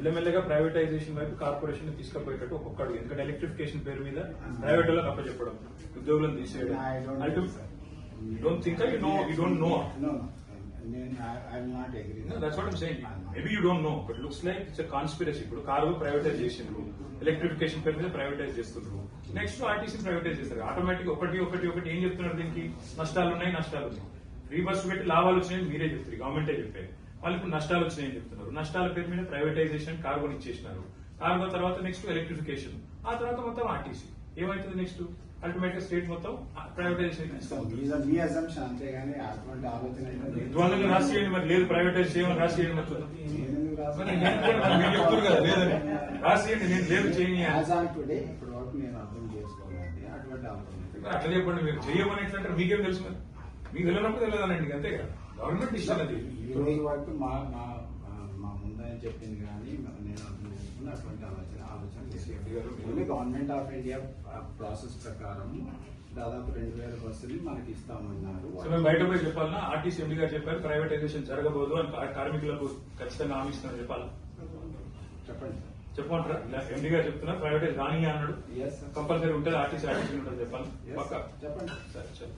మెల్లమెల్లగా ప్రైవేటైజేషన్ వైపు కార్పొరేషన్ తీసుకుపోయేటట్టు ఒక్కొక్కడు ఎందుకంటే ఎలక్ట్రిఫికేషన్ పేరు మీద ప్రైవేట్ వాళ్ళకి అప్పచెప్పడం ఉద్యోగులను తీసేయడం. Don't think you know you don't know that's what saying maybe you don't know but looks like it's conspiracy ఇప్పుడు కారు ప్రైవేటైజ్ చేసిండ్రు ఎలక్ట్రిఫికేషన్ పేరు మీద ప్రైవేటైజ్ చేస్తుండ్రు నెక్స్ట్ ఆర్టీసీ ప్రైవేటైజ్ చేస్తారు. ఆటోమేటిక్ ఒకటి ఒకటి ఒకటి ఏం చెప్తున్నారు దీనికి? నష్టాలు ఉన్నాయి నష్టాలు ఉన్నాయి ఫ్రీ బస్సు పెట్టి లాభాలు వచ్చినాయని మీరే చెప్తారు. గవర్నమెంటే చెప్పారు వాళ్ళు ఇప్పుడు నష్టాలు వచ్చినాయని చెప్తున్నారు. నష్టాల పేరు మీద ప్రైవేటైజేషన్ కార్గోని ఇచ్చేసినారు. కార్గో తర్వాత నెక్స్ట్ ఎలక్ట్రిఫికేషన్ ఆ తర్వాత మొత్తం ఆర్టీసీ ఏమవుతుంది నెక్స్ట్ అల్టిమేట్గా స్టేట్ మొత్తం ప్రైవేటైజేషన్. విద్వాన్లకు రాసి చేయండి మరి లేదు ప్రైవేటైజ్ చేయమని రాసి చేయండి మరి చూద్దాం. నేను కదా లేదని. లేదు మరి అట్లా చెప్పండి మీరు చేయమని ఎట్లంటారు మీకేం తెలుసు మరి? మీకు తెలియనప్పుడు తెలియదానండి అంతే కదా? గవర్నమెంట్ ఇష్టం అది ఈ రోజు వరకు మా మా మా ముందని చెప్పింది కానీ నేను అర్థం చేసుకున్న అటువంటి ఆలోచన ఆలోచన. Only government of India process ప్రకారం దాదాపు రెండు వేల బస్సులు మనకి ఇస్తామన్నారు. బయట పోయి చెప్పాలన్నా ఆర్టీసీ ఎండి గారు చెప్పారు ప్రైవేటైజేషన్ జరగబోదు అని కార్మికులకు ఖచ్చితంగా హామీ ఇస్తామని చెప్పాలి. చెప్పండి సార్. చెప్పమంటారా? ఎండి గారు చెప్తున్నారు ప్రైవేటైజ్ రాని అన్నాడు. కంపల్సరీ ఉంటుంది ఆర్టీసీ ఆర్టీసీ ఉంటుంది చెప్పాలి. పక్క. చెప్పండి సరే. సరే